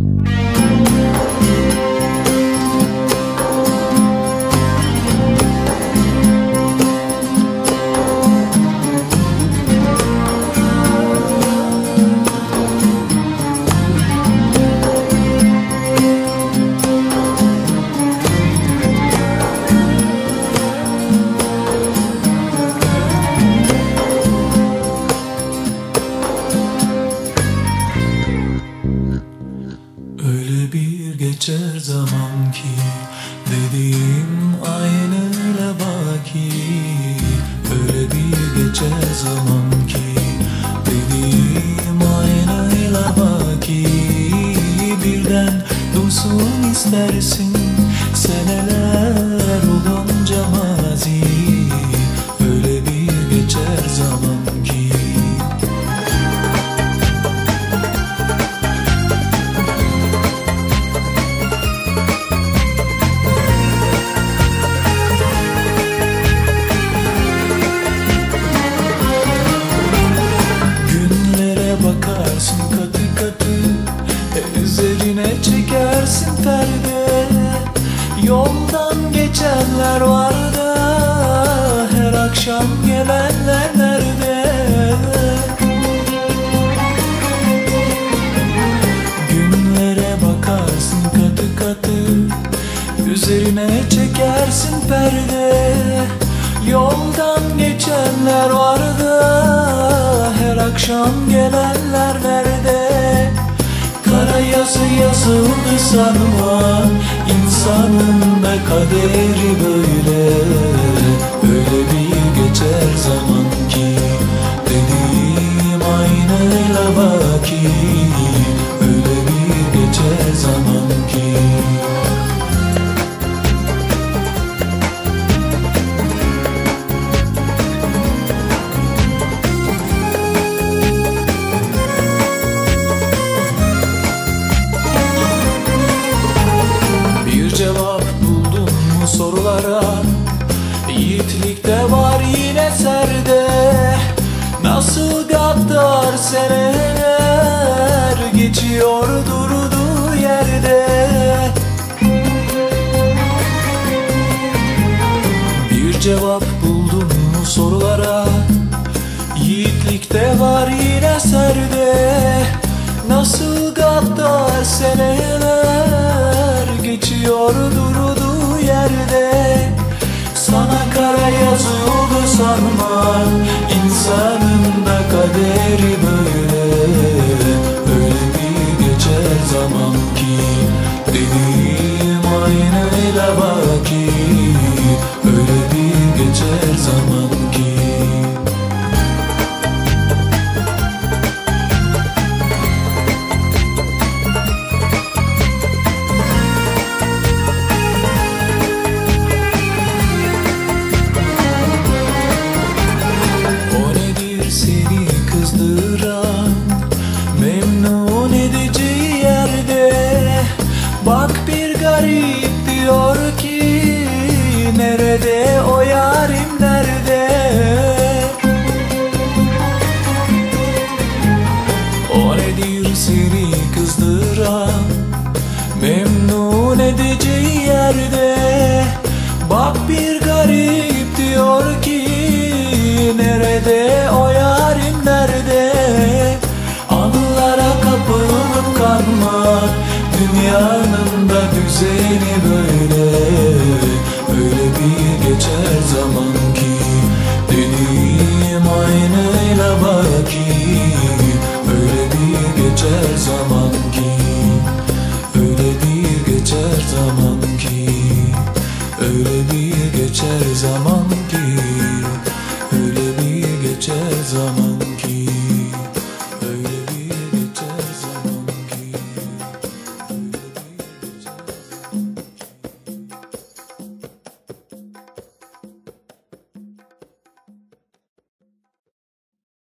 Öyle geçer zaman ki Dediğim aynıyla baki. Öyle bir geçer zaman ki Dediğim aynıyla baki. Birden dursun istersin Yoldan geçenler var da Her akşam gelenler nerede? Günlere bakarsın katı katı. Üzerine çekersin perde. Yoldan geçenler var da Her akşam gelenler nerede yazı yazıldı sanma İnsanın da kaderi böyle. Öyle bir geçer zaman Yiğitlik de var yine serde. Nasıl gaddar seneler Geçiyor durduğu yerde. Bir cevap buldun mu sorulara. Yiğitlik de var yine serde. Nasıl gaddar seneler aynayla Nerede o yarim nerede O nedir seni kızdıran Memnun edici yerde. Bak bir garip diyor ki geçer zaman ki Dediğim aynayla baki. Öyle bir geçer zaman ki Öyle bir geçer zaman ki Öyle bir geçer zaman ki Öyle bir geçer zaman